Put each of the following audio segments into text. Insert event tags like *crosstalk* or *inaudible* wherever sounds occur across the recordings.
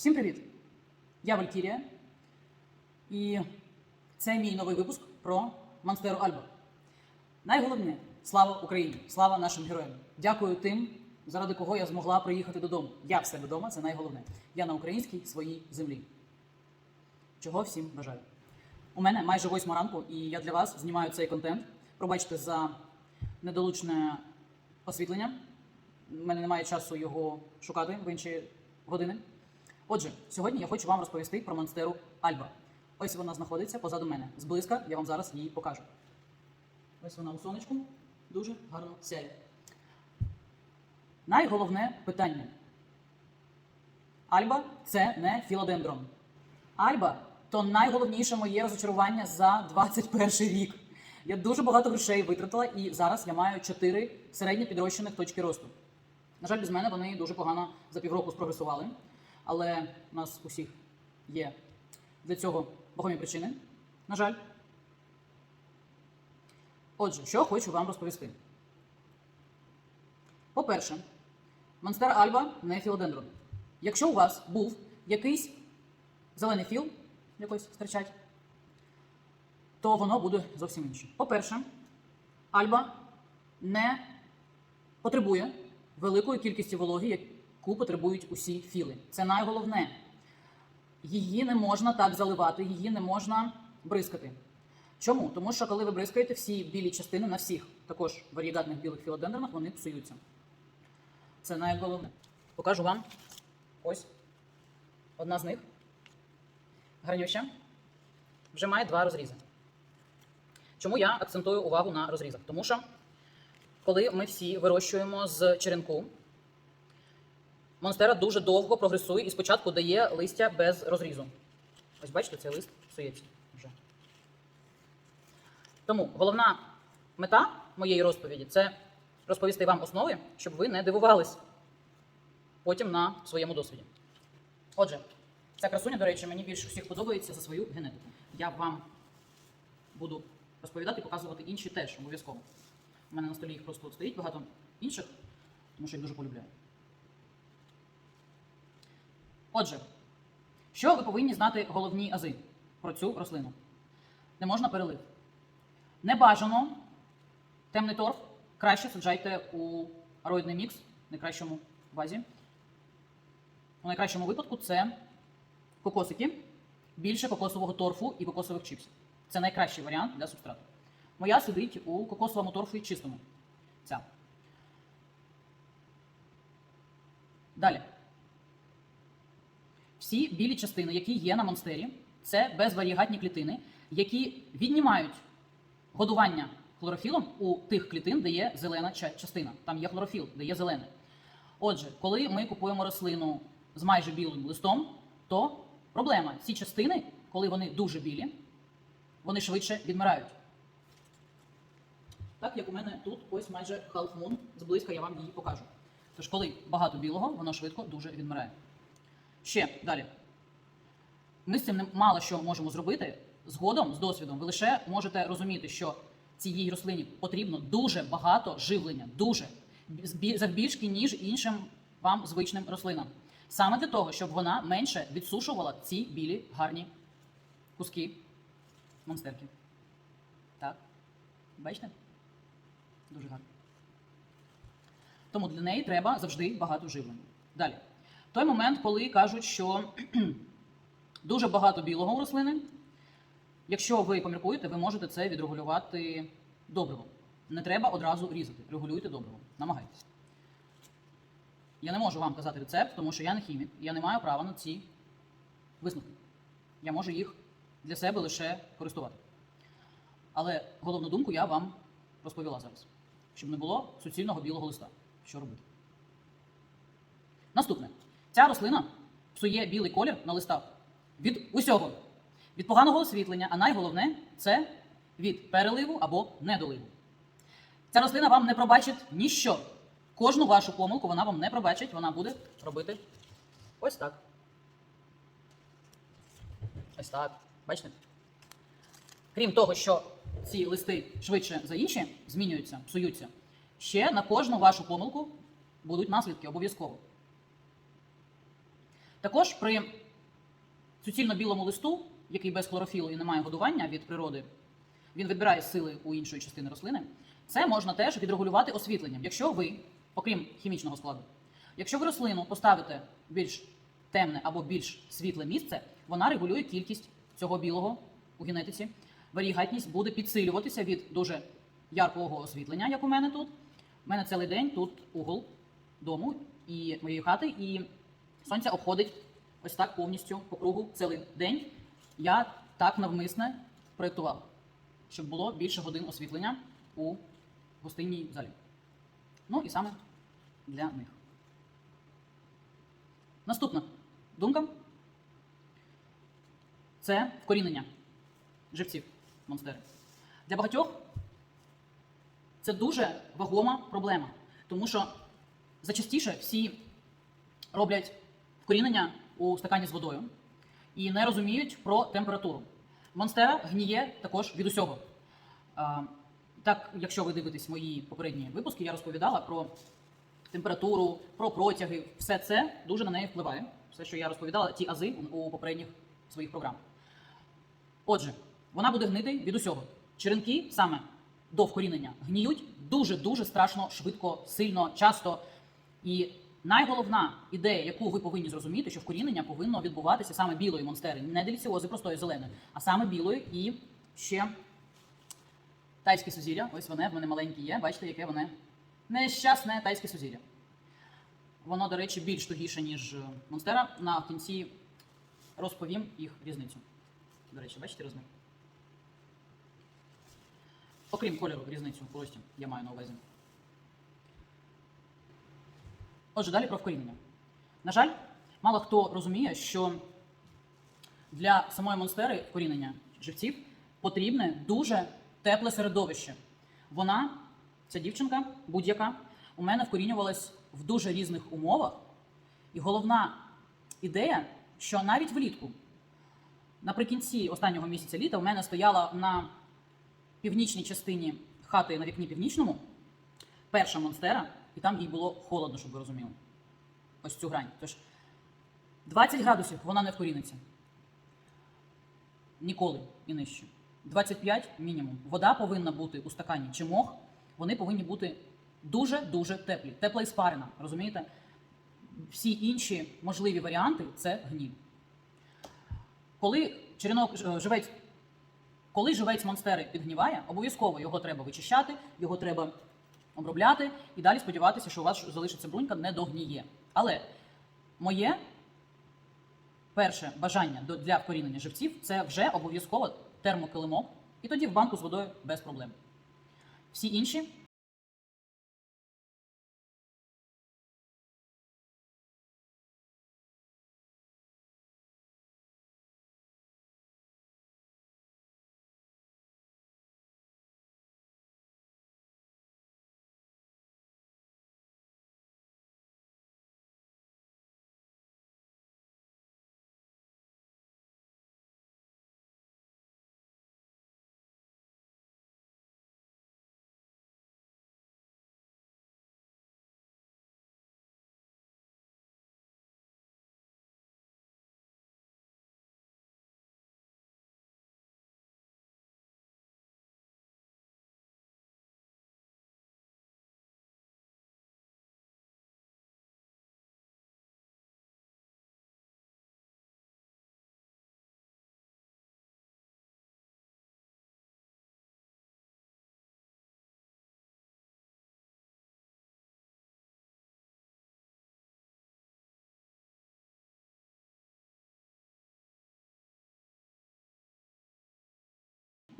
Всім привіт! Я Валькірія, і це мій новий випуск про Монстеру Альба. Найголовніше слава Україні! Слава нашим героям! Дякую тим, заради кого я змогла приїхати додому. Я в себе вдома, це найголовне. Я на українській своїй землі. Чого всім бажаю. У мене майже восьма ранку, і я для вас знімаю цей контент. Пробачте за недолучне освітлення. У мене немає часу його шукати в інші години. Отже, сьогодні я хочу вам розповісти про монстеру Альба. Ось вона знаходиться позаду мене. Зблизька я вам зараз її покажу. Ось вона у сонечку дуже гарно сяє. Найголовне питання. Альба це не філодендрон. Альба то найголовніше моє розочарування за 21 рік. Я дуже багато грошей витратила, і зараз я маю 4 середньо підрощених точки росту. На жаль, без мене вони дуже погано за півроку спрогресували, але у нас усіх є для цього вагомі причини. На жаль. Отже, що хочу вам розповісти. По-перше, Монстер Альба не філодендрон. Якщо у вас був якийсь зелений філ, якось стричать, то воно буде зовсім інше. По-перше, Альба не потребує великої кількості вологи, яку потребують усі філи. Це найголовне. Її не можна так заливати, її не можна бризкати. Чому? Тому що коли ви бризкаєте всі білі частини на всіх, також варігатних білих філодендронах, вони псуються. Це найголовне. Покажу вам ось одна з них. Гранюща. Вже має два розрізи. Чому я акцентую увагу на розрізах? Тому що коли ми всі вирощуємо з черенку, монстера дуже довго прогресує і спочатку дає листя без розрізу. Ось бачите, цей лист псується вже. Тому головна мета моєї розповіді це розповісти вам основи, щоб ви не дивувались потім на своєму досвіді. Отже, ця красуня, до речі, мені більше всіх подобається за свою генетику. Я вам буду розповідати і показувати інші теж обов'язково. У мене на столі їх просто стоїть багато інших, тому що їх дуже полюбляю. Отже, що ви повинні знати головні ази про цю рослину? Не можна перелив. Не бажано темний торф краще саджайте у ароїдний мікс в найкращому вазі. У найкращому випадку це кокосики, більше кокосового торфу і кокосових чіпсів. Це найкращий варіант для субстрату. Моя сидить у кокосовому торфу і чистому. Ця. Далі. Всі білі частини, які є на монстері, це безварігатні клітини, які віднімають годування хлорофілом у тих клітин, де є зелена частина. Там є хлорофіл, де є зелене. Отже, коли ми купуємо рослину з майже білим листом, то проблема. Ці частини, коли вони дуже білі, вони швидше відмирають. Так як у мене тут ось майже Half Moon, зблизька я вам її покажу. Тож, коли багато білого, воно швидко дуже відмирає. Ще далі. Ми з цим мало що можемо зробити. Згодом, з досвідом, ви лише можете розуміти, що цій рослині потрібно дуже багато живлення, дуже завбільшки, ніж іншим вам звичним рослинам. Саме для того, щоб вона менше відсушувала ці білі гарні куски монстерки. Так. Бачите? Дуже гарно. Тому для неї треба завжди багато живлення. Далі. Той момент, коли кажуть, що *clears throat* дуже багато білого у рослини. Якщо ви поміркуєте, ви можете це відрегулювати добриво. Не треба одразу різати. Регулюйте добриво. Намагайтесь. Я не можу вам казати рецепт, тому що я не хімік, я не маю права на ці висновки. Я можу їх для себе лише користувати. Але головну думку я вам розповіла зараз, щоб не було суцільного білого листа. Що робити? Наступне. Ця рослина псує білий колір на листах від усього. Від поганого освітлення, а найголовне це від переливу або недоливу. Ця рослина вам не пробачить ніщо. Кожну вашу помилку вона вам не пробачить, вона буде робити ось так. Ось так. Бачите? Крім того, що ці листи швидше за інші змінюються, псуються, ще на кожну вашу помилку будуть наслідки обов'язково. Також при суцільно-білому листу, який без хлорофілу і не має годування від природи, він відбирає сили у іншої частини рослини. Це можна теж відрегулювати освітленням. Якщо ви, окрім хімічного складу, якщо ви рослину поставите більш темне або більш світле місце, вона регулює кількість цього білого у генетиці. Варігатність буде підсилюватися від дуже яркого освітлення, як у мене тут. У мене цілий день тут угол дому і моєї хати, і сонце обходить ось так повністю по кругу цілий день. Я так навмисне проєктував, щоб було більше годин освітлення у гостинній залі. Ну і саме для них. Наступна думка це вкорінення живців монстери. Для багатьох це дуже вагома проблема, тому що зачастіше всі роблять вкорінення у стакані з водою і не розуміють про температуру. Монстера гніє також від усього. Так, якщо ви дивитесь мої попередні випуски, я розповідала про температуру, про протяги. Все це дуже на неї впливає. Все, що я розповідала, ті ази у попередніх своїх програмах. Отже, вона буде гнити від усього. Черенки саме до вкорінення гніють дуже-дуже страшно, швидко, сильно, часто. І найголовна ідея, яку ви повинні зрозуміти, що вкорінення повинно відбуватися саме білої монстери, не деліціози простої зеленої, а саме білої і ще тайське сузір'я. Ось вони в мене маленькі є. Бачите, яке вони нещасне тайське сузір'я. Воно, до речі, більш тугіше, ніж е, монстера. На кінці розповім їх різницю. До речі, бачите розмір? Окрім кольору, різницю в рості, я маю на увазі. Отже, далі про вкорінення. На жаль, мало хто розуміє, що для самої монстери вкорінення живців потрібне дуже тепле середовище. Вона, ця дівчинка, будь-яка, у мене вкорінювалась в дуже різних умовах. І головна ідея, що навіть влітку, наприкінці останнього місяця літа, у мене стояла на північній частині хати на вікні північному перша монстера, і там їй було холодно, щоб ви розуміли. Ось цю грань. Тож 20 градусів вона не вкоріниться. Ніколи і нижче. 25 мінімум. Вода повинна бути у стакані чи мох, вони повинні бути дуже-дуже теплі. Тепла і спарена, розумієте? Всі інші можливі варіанти це гній. Коли черенок е, живець, коли живець монстери підгніває, обов'язково його треба вичищати, його треба обробляти і далі сподіватися, що у вас залишиться брунька, не догніє. Але моє перше бажання для вкорінення живців це вже обов'язково термокилимок, і тоді в банку з водою без проблем. Всі інші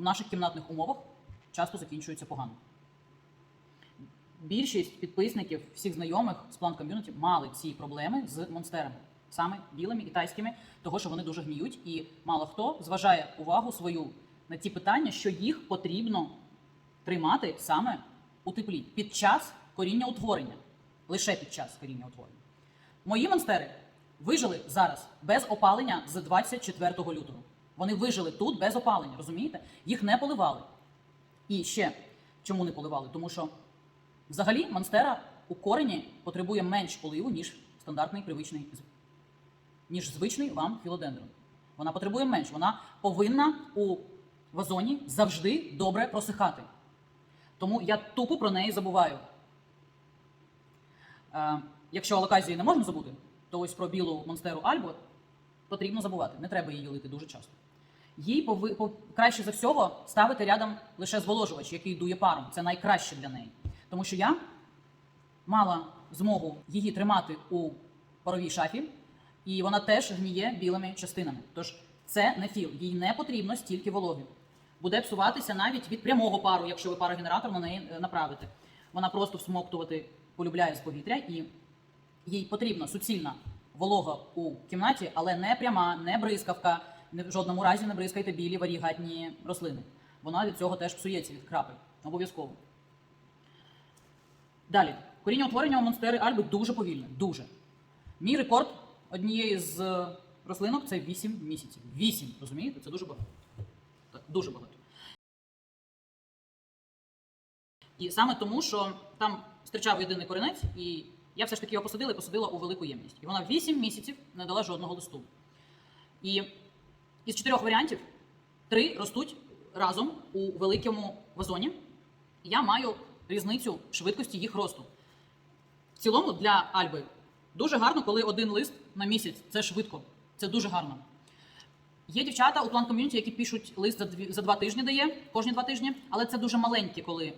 в наших кімнатних умовах часто закінчуються погано. Більшість підписників, всіх знайомих з план ком'юніті мали ці проблеми з монстерами, саме білими і тайськими, того що вони дуже гніють, і мало хто зважає увагу свою на ті питання, що їх потрібно тримати саме у теплі під час коріння утворення, лише під час коріння утворення. Мої монстери вижили зараз без опалення з 24 лютого. Вони вижили тут без опалення, розумієте? Їх не поливали. І ще чому не поливали? Тому що взагалі монстера у корені потребує менш поливу, ніж стандартний привичний ніж звичний вам філодендрон. Вона потребує менш. Вона повинна у вазоні завжди добре просихати. Тому я тупо про неї забуваю. Е, якщо алоказії не можна забути, то ось про білу монстеру Альбо потрібно забувати. Не треба її лити дуже часто. Їй пови... по... краще за всього ставити рядом лише зволожувач, який дує паром. Це найкраще для неї. Тому що я мала змогу її тримати у паровій шафі, і вона теж гніє білими частинами. Тож це не філ, їй не потрібно стільки вологи. Буде псуватися навіть від прямого пару, якщо ви парогенератор на неї е, направите. Вона просто всмоктувати полюбляє з повітря, і їй потрібна суцільна волога у кімнаті, але не пряма, не бризкавка. Не- В жодному разі не бризкайте білі варігатні рослини. Вона від цього теж псується від крапель. Обов'язково. Далі. Коріння утворення у монстери Альби дуже повільне. Дуже. Мій рекорд однієї з е, рослинок це 8 місяців. 8, розумієте? Це дуже багато. Так, дуже багато. І саме тому, що там стирчав єдиний корінець, і я все ж таки його посадила і посадила у велику ємність. І вона 8 місяців не дала жодного листу. І із чотирьох варіантів три ростуть разом у великому вазоні. Я маю різницю швидкості їх росту. В цілому для Альби дуже гарно, коли один лист на місяць це швидко. Це дуже гарно. Є дівчата у план ком'юніті, які пишуть лист за, дві, за два тижні дає, кожні два тижні, але це дуже маленькі, коли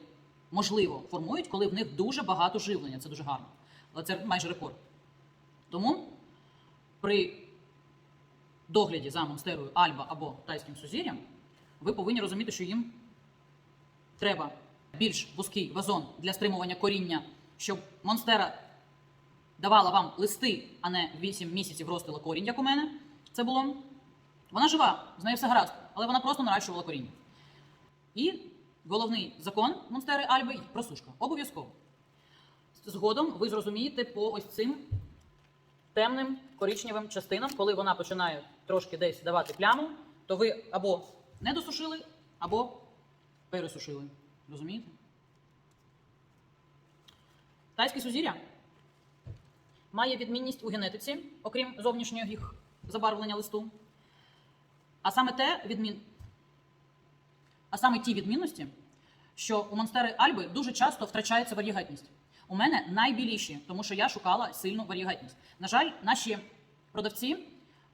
можливо формують, коли в них дуже багато живлення. Це дуже гарно. Але це майже рекорд. Тому при догляді за монстерою Альба або тайським сузір'ям, ви повинні розуміти, що їм треба більш вузький вазон для стримування коріння, щоб монстера давала вам листи, а не 8 місяців ростила корінь, як у мене це було. Вона жива, з нею все гаразд, але вона просто наращувала коріння. І головний закон монстери Альби просушка. Обов'язково. Згодом ви зрозумієте по ось цим темним коричневим частинам, коли вона починає трошки десь давати пляму, то ви або не досушили, або пересушили. Розумієте? Тайське сузір'я має відмінність у генетиці, окрім зовнішнього їх забарвлення листу. А саме те відмін... А саме ті відмінності, що у монстери Альби дуже часто втрачається варігатність. У мене найбіліші, тому що я шукала сильну варігатність. На жаль, наші продавці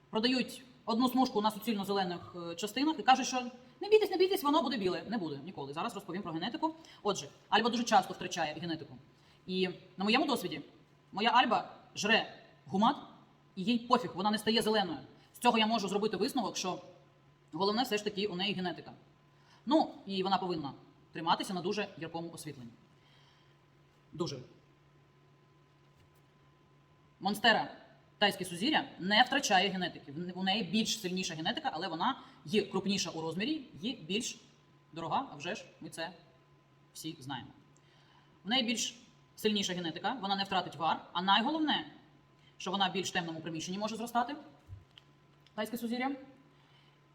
продають одну смужку на суцільно зелених е, частинах і кажуть, що не бійтесь, не бійтесь, воно буде біле. Не буде ніколи. Зараз розповім про генетику. Отже, Альба дуже часто втрачає генетику. І на моєму досвіді моя Альба жре гумат, і їй пофіг, вона не стає зеленою. З цього я можу зробити висновок, що головне все ж таки у неї генетика. Ну, і вона повинна триматися на дуже яркому освітленні. Дуже. Монстера тайське сузір'я не втрачає генетики. У неї більш сильніша генетика, але вона є крупніша у розмірі і більш дорога, а вже ж ми це всі знаємо. В неї більш сильніша генетика, вона не втратить вар, а найголовне, що вона в більш темному приміщенні може зростати. Тайське сузір'я.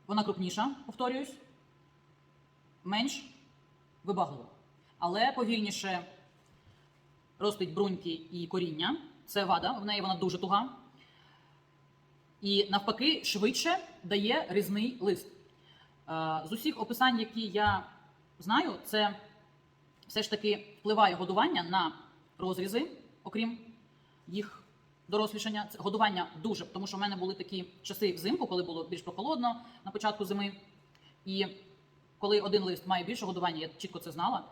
Вона крупніша, повторююсь, менш вибаглива. Але повільніше ростить бруньки і коріння. Це вада, в неї вона дуже туга. І навпаки, швидше дає різний лист. Е, З усіх описань, які я знаю, це все ж таки впливає годування на розрізи, окрім їх дорослішання. Це годування дуже, тому що в мене були такі часи взимку, коли було більш прохолодно на початку зими. І коли один лист має більше годування, я чітко це знала.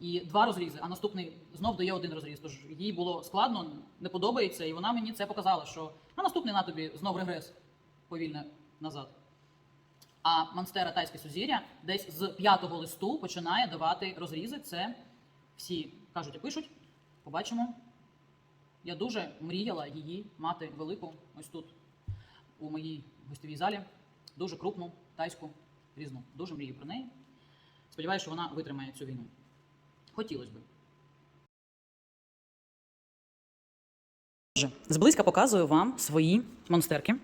І два розрізи, а наступний знов дає один розріз. Тож їй було складно, не подобається, і вона мені це показала, що на наступний на тобі знов регрес повільно назад. А монстера тайське сузір'я десь з п'ятого листу починає давати розрізи. Це всі кажуть і пишуть. Побачимо. Я дуже мріяла її мати велику ось тут, у моїй гостєвій залі. Дуже крупну тайську різну. Дуже мрію про неї. Сподіваюся, що вона витримає цю війну. Хотілося б. Зблизька показую вам свої монстерки.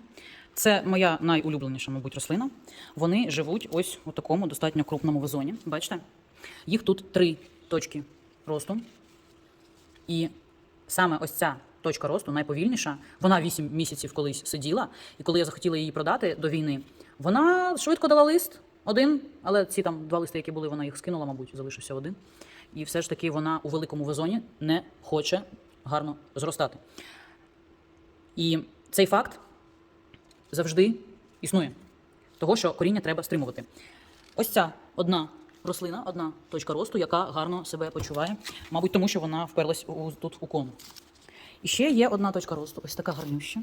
Це моя найулюбленіша, мабуть, рослина. Вони живуть ось у такому достатньо крупному вазоні. Бачите? Їх тут три точки росту. І саме ось ця точка росту, найповільніша. Вона 8 місяців колись сиділа, і коли я захотіла її продати до війни, вона швидко дала лист один, але ці там два листи, які були, вона їх скинула, мабуть, залишився один. І все ж таки вона у великому вазоні не хоче гарно зростати. І цей факт завжди існує. Того, що коріння треба стримувати. Ось ця одна рослина, одна точка росту, яка гарно себе почуває, мабуть, тому що вона вперлась у, тут у кону. І ще є одна точка росту, ось така гарнюща.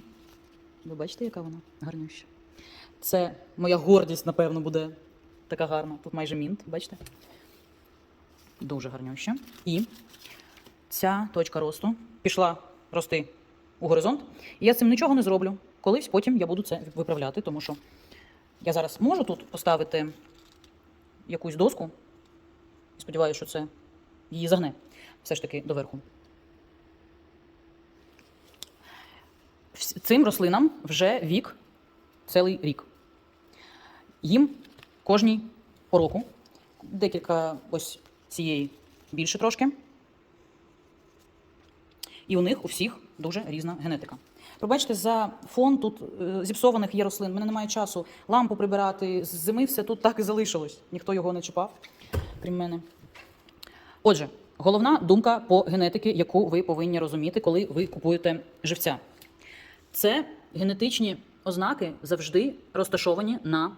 Ви бачите, яка вона гарнюща? Це моя гордість, напевно, буде така гарна. Тут майже мінт, бачите? Дуже гарнюща. І ця точка росту пішла рости у горизонт. І я цим нічого не зроблю. Колись потім я буду це виправляти, тому що я зараз можу тут поставити якусь доску. Сподіваюся, що це її загне все ж таки доверху. Цим рослинам вже вік цілий рік. Їм кожній по року, декілька ось цієї більше трошки. І у них у всіх дуже різна генетика. Пробачте, за фон тут е, зіпсованих є рослин. У мене немає часу лампу прибирати. З зими все тут так і залишилось. Ніхто його не чіпав, крім мене. Отже, головна думка по генетики, яку ви повинні розуміти, коли ви купуєте живця. Це генетичні ознаки завжди розташовані на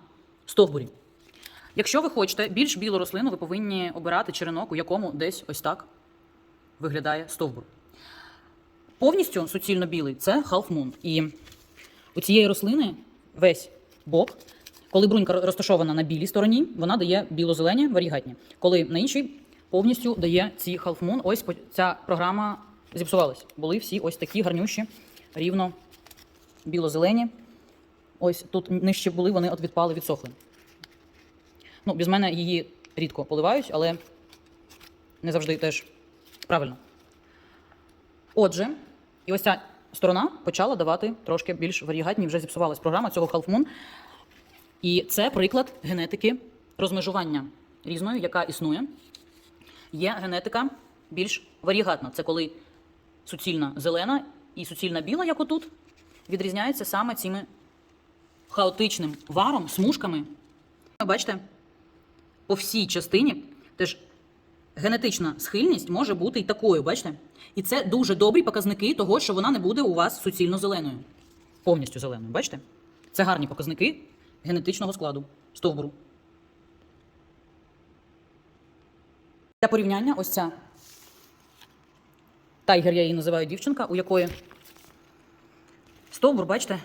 стовбурі. Якщо ви хочете більш білу рослину, ви повинні обирати черенок, у якому десь ось так виглядає стовбур. Повністю суцільно білий це moon. І у цієї рослини весь бок, коли брунька розташована на білій стороні, вона дає біло-зелені варігатні. Коли на іншій повністю дає ці moon. Ось ця програма зіпсувалась. Були всі ось такі гарнющі, рівно біло-зелені. Ось тут нижче були, вони от відпали, відсохли. Ну, без мене її рідко поливають, але не завжди теж правильно. Отже, і ось ця сторона почала давати трошки більш варігатні, вже зіпсувалась програма цього Half Moon. І це приклад генетики розмежування різної, яка існує. Є генетика більш варігатна. Це коли суцільна зелена і суцільна біла, як отут, відрізняються саме цими хаотичним варом, смужками. Бачите, по всій частині теж генетична схильність може бути і такою, бачите? І це дуже добрі показники того, що вона не буде у вас суцільно зеленою. Повністю зеленою, бачите? Це гарні показники генетичного складу стовбуру. Для порівняння ось ця тайгер, я її називаю дівчинка, у якої стовбур, бачите,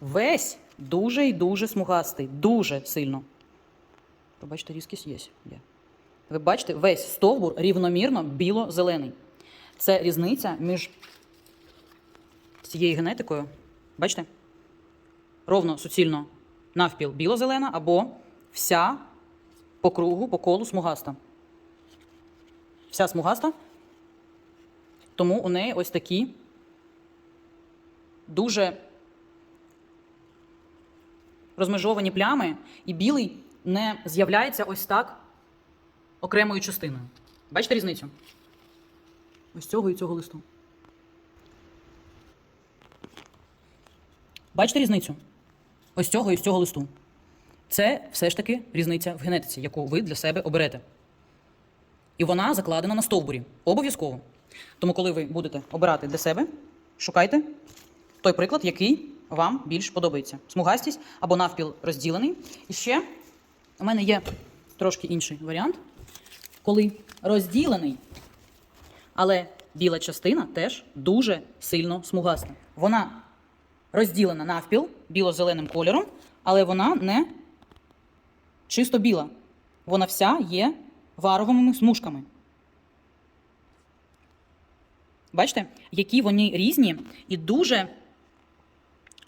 весь дуже і дуже смугастий, дуже сильно. Побачите, різкість є. є. Ви бачите, весь стовбур рівномірно біло-зелений. Це різниця між цією генетикою. Бачите? Ровно суцільно навпіл біло-зелена або вся по кругу, по колу смугаста. Вся смугаста. Тому у неї ось такі дуже розмежовані плями, і білий не з'являється ось так окремою частиною. Бачите різницю? Ось цього і цього листу. Бачите різницю? Ось цього і з цього листу. Це все ж таки різниця в генетиці, яку ви для себе оберете. І вона закладена на стовбурі. Обов'язково. Тому, коли ви будете обирати для себе, шукайте той приклад, який вам більш подобається. Смугастість або навпіл розділений. І ще у мене є трошки інший варіант, коли розділений, але біла частина теж дуже сильно смугаста. Вона розділена навпіл біло-зеленим кольором, але вона не чисто біла. Вона вся є варовими смужками. Бачите, які вони різні і дуже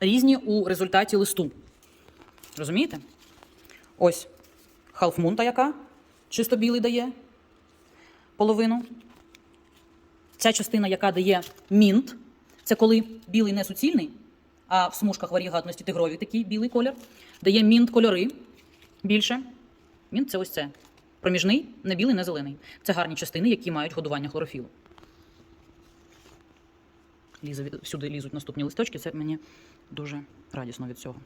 різні у результаті листу. Розумієте? Ось халфмунта, яка чисто білий дає половину. Ця частина, яка дає мінт, це коли білий не суцільний, а в смужках варігатності тигрові такий білий колір, дає мінт кольори більше. Мінт це ось це. Проміжний, не білий, не зелений. Це гарні частини, які мають годування хлорофілу. лізе, всюди лізуть наступні листочки. Це мені дуже радісно від цього.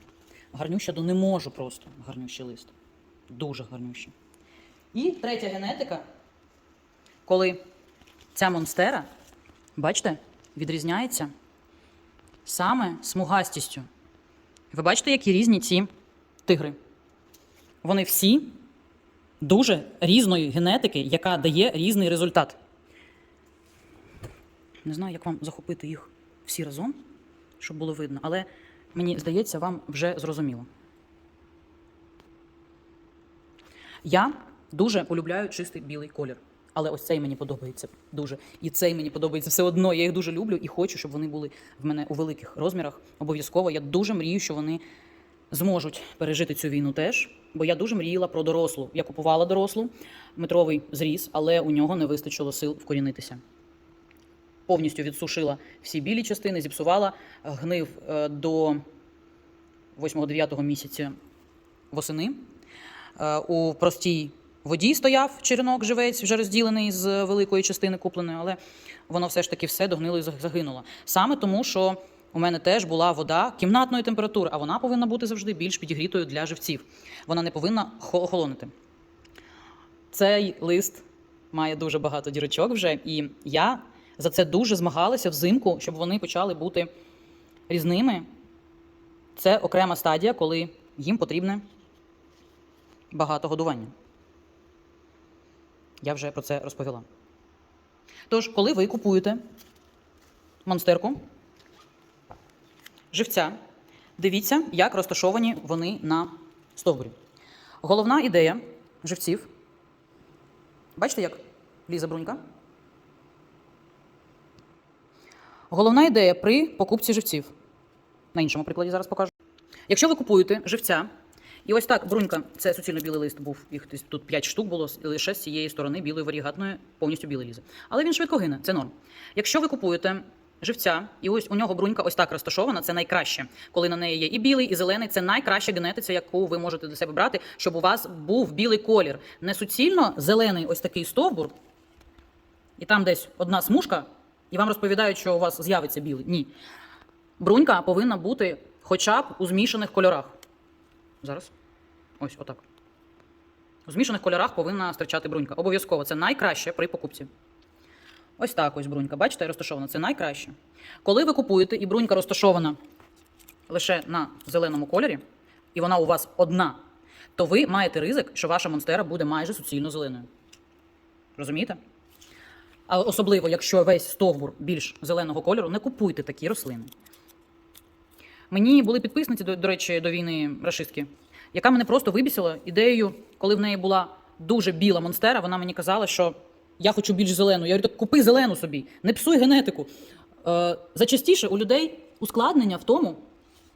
Гарнюща, до не можу просто. Гарнющий лист. Дуже гарнющий. І третя генетика, коли ця монстера, бачите, відрізняється саме смугастістю. Ви бачите, які різні ці тигри? Вони всі дуже різної генетики, яка дає різний результат. Не знаю, як вам захопити їх всі разом, щоб було видно, але мені здається, вам вже зрозуміло. Я дуже полюбляю чистий білий колір. Але ось цей мені подобається дуже. І цей мені подобається все одно. Я їх дуже люблю і хочу, щоб вони були в мене у великих розмірах. Обов'язково. Я дуже мрію, що вони зможуть пережити цю війну теж. Бо я дуже мріяла про дорослу. Я купувала дорослу, метровий зріс, але у нього не вистачило сил вкорінитися. Повністю відсушила всі білі частини, зіпсувала, гнив е, до 8-9 місяця восени. Е, У простій воді стояв черенок живець, вже розділений з великої частини купленої, але воно все ж таки все догнило і загинуло. Саме тому, що у мене теж була вода кімнатної температури, а вона повинна бути завжди більш підігрітою для живців. Вона не повинна хо- охолонути. Цей лист має дуже багато дірочок вже, і я за це дуже змагалася взимку, щоб вони почали бути різними. Це окрема стадія, коли їм потрібне багато годування. Я вже про це розповіла. Тож, коли ви купуєте монстерку, живця, дивіться, як розташовані вони на стовбурі. Головна ідея живців. Бачите, як лізе брунька? Головна ідея при покупці живців. На іншому прикладі зараз покажу. Якщо ви купуєте живця, і ось так брунька, це суцільно білий лист був, їх тут 5 штук було, лише з цієї сторони білої варігатної повністю білий лізе. Але він швидко гине, це норм. Якщо ви купуєте живця, і ось у нього брунька ось так розташована, це найкраще. Коли на неї є і білий, і зелений, це найкраща генетиця, яку ви можете для себе брати, щоб у вас був білий колір. Не суцільно зелений ось такий стовбур, і там десь одна смужка, і вам розповідають, що у вас з'явиться білий. Ні. Брунька повинна бути хоча б у змішаних кольорах. Зараз. Ось отак. У змішаних кольорах повинна стирчати брунька. Обов'язково це найкраще при покупці. Ось так ось брунька. Бачите, розташована. Це найкраще. Коли ви купуєте і брунька розташована лише на зеленому кольорі, і вона у вас одна, то ви маєте ризик, що ваша монстера буде майже суцільно зеленою. Розумієте? А особливо, якщо весь стовбур більш зеленого кольору, не купуйте такі рослини. Мені були підписниці, до, до речі, до війни рашистки, яка мене просто вибісила ідеєю, коли в неї була дуже біла монстера, вона мені казала, що я хочу більш зелену. Я говорю, так купи зелену собі, не псуй генетику. Е, зачастіше у людей ускладнення в тому,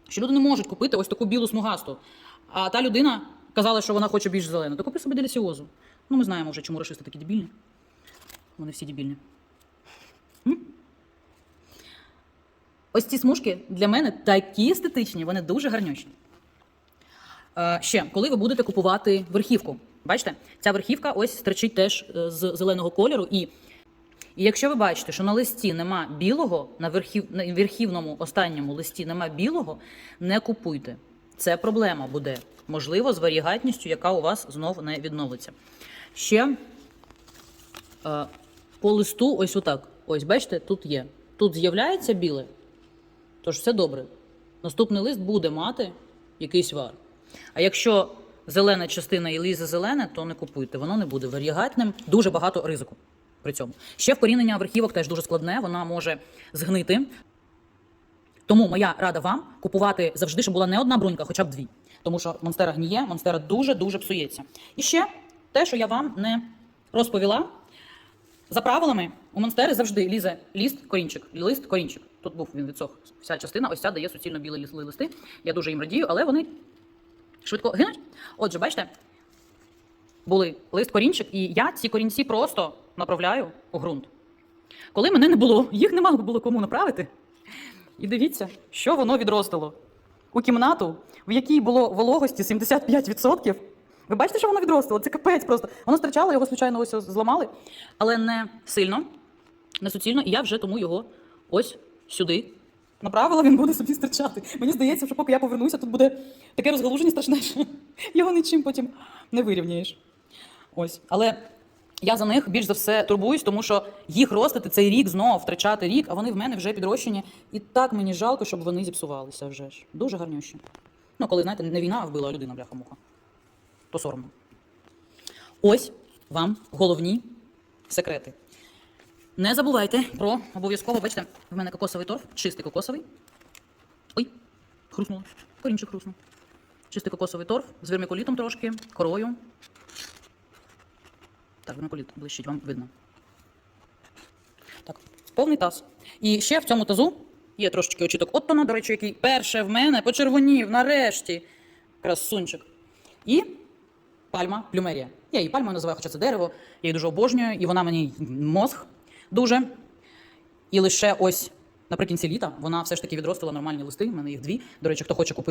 що люди не можуть купити ось таку білу смугасту. А та людина казала, що вона хоче більш зелену. То купи собі делісіозу. Ну, ми знаємо вже, чому рашисти такі дебільні. Вони всі дебільні. Ось ці смужки для мене такі естетичні, вони дуже гарнючі. Е, ще, коли ви будете купувати верхівку, бачите, ця верхівка ось стерчить теж е, з зеленого кольору. І, і якщо ви бачите, що на листі нема білого, на, верхів, на верхівному останньому листі нема білого, не купуйте. Це проблема буде. Можливо, з варігатністю, яка у вас знов не відновиться. Ще е, по листу, ось отак. Ось, бачите, тут є. Тут з'являється біле, Тож все добре. Наступний лист буде мати якийсь вар. А якщо зелена частина і лізе зелене, то не купуйте. Воно не буде варігатним, дуже багато ризику при цьому. Ще вкорінення верхівок теж дуже складне, вона може згнити. Тому моя рада вам купувати завжди, щоб була не одна брунька, хоча б дві. Тому що монстера гніє, монстера дуже-дуже псується. І ще те, що я вам не розповіла, за правилами у монстери завжди лізе ліст, корінчик, лист, корінчик. Тут був він відсох. Вся частина, ось ця дає суцільно білі листи. Я дуже їм радію, але вони швидко гинуть. Отже, бачите, були лист корінчик, і я ці корінці просто направляю у ґрунт. Коли мене не було, їх нема було кому направити. І дивіться, що воно відростило. У кімнату, в якій було вологості 75%. Ви бачите, що воно відростило? Це капець просто. Воно стирчало, його, звичайно, ось зламали, але не сильно, не суцільно, і я вже тому його ось сюди. Направила, він буде собі стирчати. Мені здається, що поки я повернуся, тут буде таке розгалуження страшне, що його нічим потім не вирівняєш. Ось. Але я за них більш за все турбуюсь, тому що їх ростити цей рік знову втрачати рік, а вони в мене вже підрощені. І так мені жалко, щоб вони зіпсувалися вже ж. Дуже гарнющі. Ну, коли, знаєте, не війна вбила, а людина бляха-муха. То соромно. Ось вам головні секрети. Не забувайте про обов'язково, бачите, в мене кокосовий торф, чистий кокосовий. Ой, хруснуло. Корінчик хруснув. Чистий кокосовий торф з вермикулітом трошки, корою. Так, вермикуліт блищить, вам видно. Так, повний таз. І ще в цьому тазу є трошечки очіток Оттона, до речі, який перше в мене почервонів, нарешті. Красунчик. І пальма плюмерія. Я її пальмою називаю, хоча це дерево. Я її дуже обожнюю, і вона мені мозг дуже. І лише ось наприкінці літа вона все ж таки відростила нормальні листи. У мене їх дві. До речі, хто хоче купити.